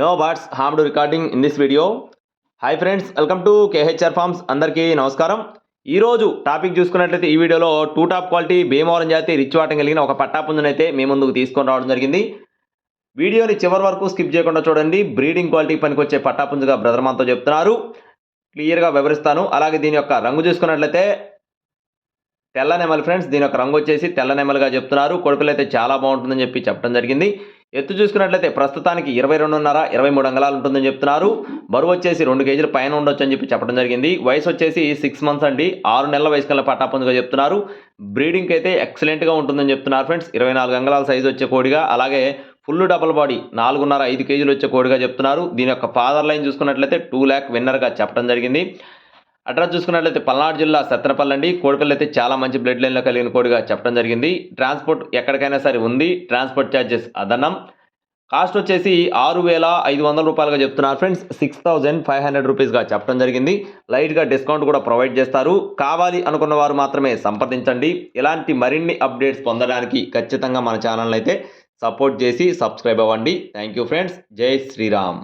No birds to recording in this video hi friends welcome to KHR farms అందరికీ నమస్కారం. ఈరోజు topic చూసుకున్నట్లయితే ఈ వీడియోలో టూ టాప్ క్వాలిటీ భీమవరం జాతి రిచ్ వాటం కలిగిన ఒక పట్టాపుంజనైతే మీ ముందుకు తీసుకొని రావడం జరిగింది. వీడియోని చివరి వరకు స్కిప్ చేయకుండా చూడండి. బ్రీడింగ్ క్వాలిటీ పనికొచ్చే పట్టాపుంజుగా బ్రదర్ మనతో చెప్తున్నారు. క్లియర్గా వివరిస్తాను. అలాగే దీని యొక్క రంగు చూసుకున్నట్లయితే తెల్ల నెమలి ఫ్రెండ్స్ దీని యొక్క రంగు వచ్చేసి తెల్ల నెమలిగా చెప్తున్నారు. కొడుకులు అయితే చాలా బాగుంటుందని చెప్పి చెప్పడం జరిగింది. ఎత్తు చూసుకున్నట్లయితే ప్రస్తుతానికి ఇరవై రెండున్నర ఇరవై మూడు అంగళాలు ఉంటుందని చెప్తున్నారు. బరువు వచ్చేసి రెండు కేజీల పైన ఉండొచ్చు అని చెప్పి చెప్పడం జరిగింది. వయసు వచ్చేసి సిక్స్ మంత్స్ అండి. ఆరు నెలల వయసు కల్లా పట్టాపొందుగా చెప్తున్నారు. బ్రీడింగ్కి అయితే ఎక్సలెంట్గా ఉంటుందని చెప్తున్నారు ఫ్రెండ్స్ ఇరవై నాలుగు అంగళాల సైజు వచ్చే కోడిగా అలాగే ఫుల్ డబల్ బాడీ నాలుగున్నర ఐదు కేజీలు వచ్చే కోడిగా చెప్తున్నారు. దీని యొక్క ఫాదర్ లైన్ చూసుకున్నట్లయితే టూ ల్యాక్ విన్నర్గా చెప్పడం జరిగింది. అడ్రస్ చూసుకున్నట్లయితే పల్నాడు జిల్లా సత్తెనపల్లి అండి. అయితే చాలా మంచి బ్లడ్ లైన్లో కలిగిన కోడిగా చెప్పడం జరిగింది. ట్రాన్స్పోర్ట్ ఎక్కడికైనా సరే ఉంది. Transport charges అదనం. కాస్ట్ వచ్చేసి ఆరు వేల ఐదు వందల రూపాయలుగా చెప్తున్నారు friends six thousand five hundred రూపీస్గా చెప్పడం జరిగింది. లైట్గా డిస్కౌంట్ కూడా ప్రొవైడ్ చేస్తారు. కావాలి అనుకున్న వారు మాత్రమే సంప్రదించండి. ఇలాంటి మరిన్ని అప్డేట్స్ పొందడానికి ఖచ్చితంగా మన ఛానల్ అయితే సపోర్ట్ చేసి సబ్స్క్రైబ్ అవ్వండి. థ్యాంక్ యూ ఫ్రెండ్స్ జై శ్రీరామ్